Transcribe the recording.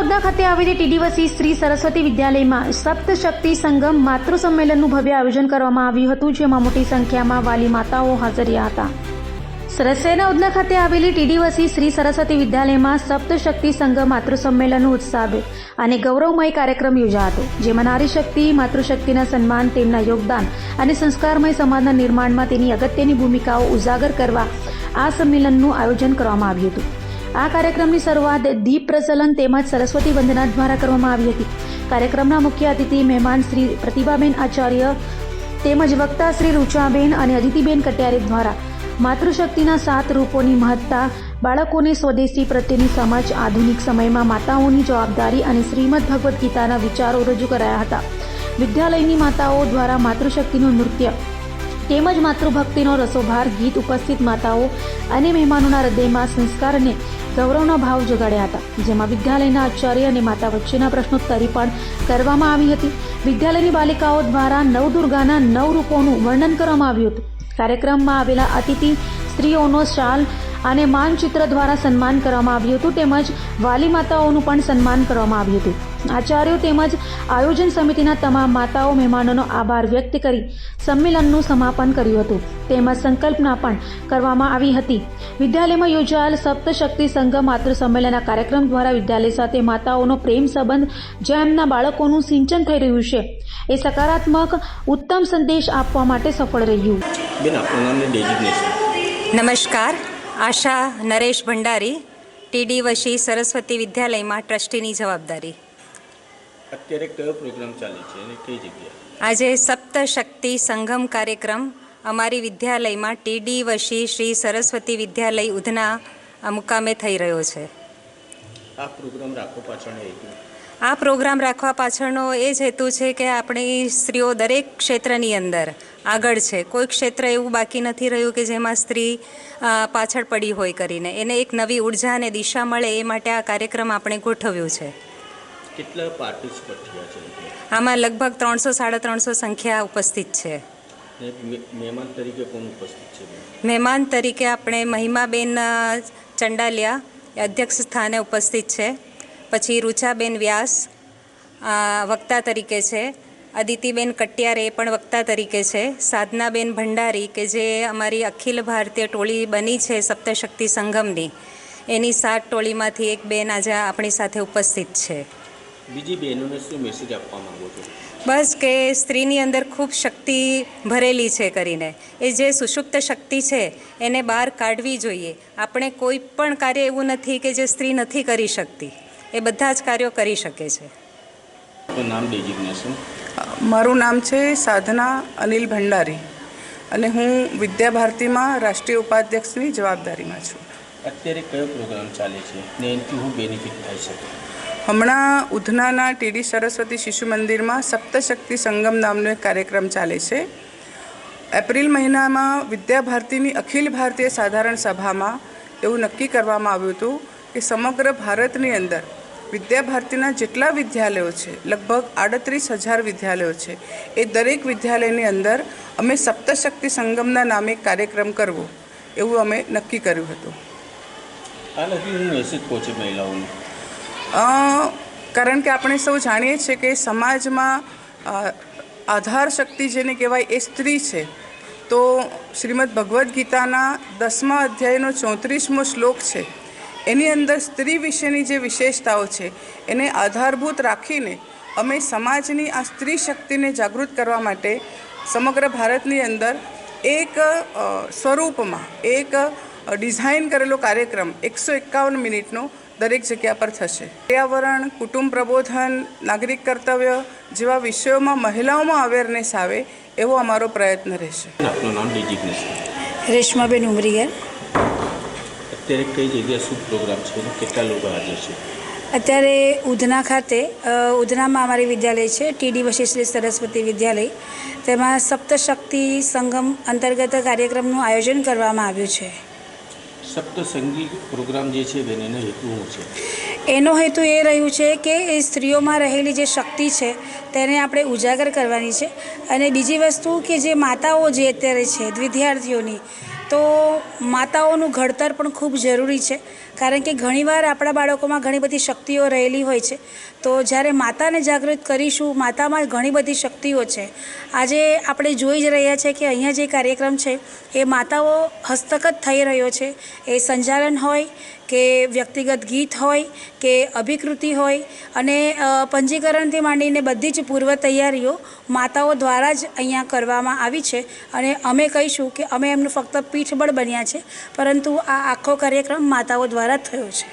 ઉધના ખાતે આવેલી ટીડીવસી શ્રી સરસ્વતી વિદ્યાલયમાં સપ્તશક્તિ સંગમ માતૃ સંમેલનનું ભવ્ય આયોજન કરવામાં આવ્યું હતું, જેમાં મોટી સંખ્યામાં વાલી માતાઓ હાજર રહ્યા હતા. સરસૈના ઉદના ખાતે આવેલી ટીડીવસી શ્રી સરસ્વતી વિદ્યાલયમાં સપ્તશક્તિ સંગમ માતૃ સંમેલનનું ઉત્સાહ અને ગૌરવમય કાર્યક્રમ યોજાયો હતો, જેમાં નારી શક્તિ, માતૃશક્તિના સન્માન, તેમના યોગદાન અને સંસ્કારમય સમાજના નિર્માણમાં તેની અગત્યની ભૂમિકાઓ ઉજાગર કરવા આ સંમેલનનું આયોજન કરવામાં આવ્યું હતું. આ કાર્યક્રમની શરૂઆત દીપ પ્રજ્વલન તેમજ સરસ્વતી વંદના દ્વારા કરવામાં આવી હતી. કાર્યક્રમના મુખ્ય અતિથિ મહેમાન શ્રી પ્રતિભાબેન આચાર્ય તેમજ વક્તા શ્રી રૂચાબેન અને અદિતિબેન કટ્યારે દ્વારા માતૃશક્તિના સાત રૂપોની મહત્તા, બાળકોને સ્વદેશી પ્રત્યેની સમજ, આધુનિક સમયમાં માતાઓની જવાબદારી અને શ્રીમદ ભગવદ્ ગીતાના વિચારો રજૂ કરાયા હતા. વિદ્યાલયની માતાઓ દ્વારા માતૃશક્તિનું નૃત્ય તેમજ માતૃભક્તિનો રસોભાર, ગીત ઉપસ્થિત માતાઓ અને મહેમાનોના હૃદયમાં સંસ્કાર અને ગૌરવનો ભાવ જગાડ્યા હતા. જેમાં વિદ્યાલયના આચાર્ય અને માતા વચ્ચેના પ્રશ્નોત્તરી પણ કરવામાં આવી હતી. વિદ્યાલયની બાલિકાઓ દ્વારા નવદુર્ગાના નવ રૂપોનું વર્ણન કરવામાં આવ્યું હતું. કાર્યક્રમમાં આવેલા અતિથિ, સ્ત્રીઓનો શાલ અને માનચિત્ર દ્વારા સન્માન કરવામાં આવ્યું હતું. તેમજ વાલી માતાઓનું પણ સન્માન કરવામાં આવ્યું હતું. આચાર્યો તેમજ આયોજન સમિતિના તમામ માતાઓ મહેમાનોનો આભાર વ્યક્ત કરી સંમેલનનું સમાપન કર્યું હતું. તેમજ સંકલ્પના પણ કરવામાં આવી હતી. વિદ્યાલયમાં યોજાયેલ સપ્તશક્તિ સંઘ માતૃ સંમેલનના કાર્યક્રમ દ્વારા વિદ્યાલય સાથે માતાઓનો પ્રેમ સંબંધ જ્યાં એમના બાળકોનું સિંચન થઈ રહ્યું છે એ સકારાત્મક ઉત્તમ સંદેશ આપવા માટે સફળ રહ્યું. નમસ્કાર. આશા નરેશ ભંડારી ટીડી વશી સરસ્વતી વિદ્યાલયમાં ટ્રસ્ટીની જવાબદારી. અત્યારે કયો પ્રોગ્રામ ચાલે છે અને કઈ જગ્યાએ? આજે સપ્તશક્તિ સંગમ કાર્યક્રમ અમારી વિદ્યાલયમાં ટીડી વશી શ્રી સરસ્વતી વિદ્યાલય ઉધના મુકામે થઈ રહ્યો છે. આ પ્રોગ્રામ રાખવા પાછળનો હેતુ? આ પ્રોગ્રામ રાખવા પાછળનો એ જ હેતુ છે કે આપણી સ્ત્રીઓ દરેક ક્ષેત્રની અંદર આગળ છે. કોઈ ક્ષેત્ર એવું બાકી નથી રહ્યું કે જેમાં સ્ત્રી પાછળ પડી હોય કરીને. એને એક નવી ઊર્જા અને દિશા મળે એ માટે આ કાર્યક્રમ આપણે ગોઠવ્યું છે. કેટલા પાર્ટિસિપન્ટ થયા છે આમાં લગભગ ત્રણસો સાડા ત્રણસો સંખ્યા ઉપસ્થિત છે. મહેમાન તરીકે કોણ ઉપસ્થિત છે? મહેમાન તરીકે આપણે મહિમાબેન ચંડાલિયા એ અધ્યક્ષ સ્થાને ઉપસ્થિત છે. પછી રૂચાબેન વ્યાસ વક્તા તરીકે છે. અદિતિબેન કટિયાર એ પણ વક્તા તરીકે છે. સાધનાબેન ભંડારી કે જે અમારી અખિલ ભારતીય ટોળી બની છે સપ્તશક્તિ સંગમની એની સાત ટોળીમાંથી એક બેન આજે આપણી સાથે ઉપસ્થિત છે. બીજી બહેનોને શું મેસેજ આપવા માંગો છો? બસ કે સ્ત્રીની અંદર ખૂબ શક્તિ ભરેલી છે કરીને. એ જે સુષુપ્ત શક્તિ છે એને બહાર કાઢવી જોઈએ. આપણે કોઈ પણ કાર્ય એવું નથી કે જે સ્ત્રી નથી કરી શકતી. એ બધા જ કાર્યો કરી શકે છે. નામ ડેઝિગ્નેશન મારું નામ છે સાધના અનિલ ભંડારી અને હું વિદ્યાભારતીમાં રાષ્ટ્રીય ઉપાધ્યક્ષની જવાબદારીમાં છું. અત્યારે કયો પ્રોગ્રામ ચાલે છે ને એનાથી હું બેનિફિટ થઈ શકે? હમણાં ઉધનાના ટીડી સરસ્વતી શિશુ મંદિરમાં સપ્તશક્તિ સંગમ નામનો એક કાર્યક્રમ ચાલે છે. એપ્રિલ મહિનામાં વિદ્યાભારતીની અખિલ ભારતીય સાધારણ સભામાં એવું નક્કી કરવામાં આવ્યું હતું કે સમગ્ર ભારતની અંદર વિદ્યાભારતીના જેટલા વિદ્યાલયો છે, લગભગ આડત્રીસ હજાર વિદ્યાલયો છે, એ દરેક વિદ્યાલયની અંદર અમે સપ્તશક્તિ સંગમના નામે કાર્યક્રમ કરવો એવું અમે નક્કી કર્યું હતું. આ નથી મહિલાઓને. કારણ કે આપણે સૌ જાણીએ છીએ કે સમાજમાં આધાર શક્તિ જેને કહેવાય એ સ્ત્રી છે. તો શ્રીમદ ભગવદ્ ગીતાના દસમા અધ્યાયનો ચોત્રીસમો શ્લોક છે. એની અંદર સ્ત્રી વિશેની જે વિશેષતાઓ છે, એને આધારભૂત રાખીને અમે સમાજની આ સ્ત્રી શક્તિને જાગૃત કરવા માટે સમગ્ર ભારતની અંદર એક સ્વરૂપમાં એક ડિઝાઇન કરેલો કાર્યક્રમ એકસો એકાવન મિનિટનો દરેક જગ્યા પર થશે. પર્યાવરણ કુટુંબ પ્રબોધન નાગરિક કર્તવ્ય જેવા વિષયોમાં મહિલાઓમાં અવેરનેસ આવે એવો અમારો પ્રયત્ન રહેશે. આપનું નામ રેશમાબેન ઉમરીગર અત્યારે કઈ જગ્યાએ શું પ્રોગ્રામ છે કેટલા લોકો હાજર છે? અત્યારે ઉધના ખાતે ઉધનામાં અમારી વિદ્યાલય છે ટીડી વશિષ્ઠ સરસ્વતી વિદ્યાલય. તેમાં સપ્તશક્તિ સંગમ અંતર્ગત કાર્યક્રમનું આયોજન કરવામાં આવ્યું છે. સપ્તસંગી પ્રોગ્રામ જે છે બેન, એનો હેતુ શું છે? એનો હેતુ એ રહ્યું છે કે એ સ્ત્રીઓમાં રહેલી જે શક્તિ છે, તેને આપણે ઉજાગર કરવાની છે. અને બીજી વસ્તુ કે જે માતાઓ જે અત્યારે છે વિદ્યાર્થીઓની તો માતાઓનું ઘડતર પણ ખૂબ જરૂરી છે. કારણ કે ઘણીવાર આપણા બાળકોમાં ઘણી બધી શક્તિઓ રહેલી હોય છે. તો જ્યારે માતાને જાગૃત કરીશું, માતામાં ઘણી બધી શક્તિઓ છે. આજે આપણે જોઈ જ રહ્યા છે કે અહીંયા જે કાર્યક્રમ છે, એ માતાઓ હસ્તગત થઈ રહ્યો છે. એ સંચાલન હોય કે વ્યક્તિગત ગીત હોય, કે અભિકૃતિ હોય, અને પંજીકરણથી માંડીને બધી જ પૂર્વ તૈયારીઓ માતાઓ દ્વારા જ અહીંયા કરવામાં આવી છે. અને અમે કહીશું કે અમે એમનું ફક્ત પીઠબળ બન્યા છે, પરંતુ આ આખો કાર્યક્રમ માતાઓ દ્વારા થયો છે.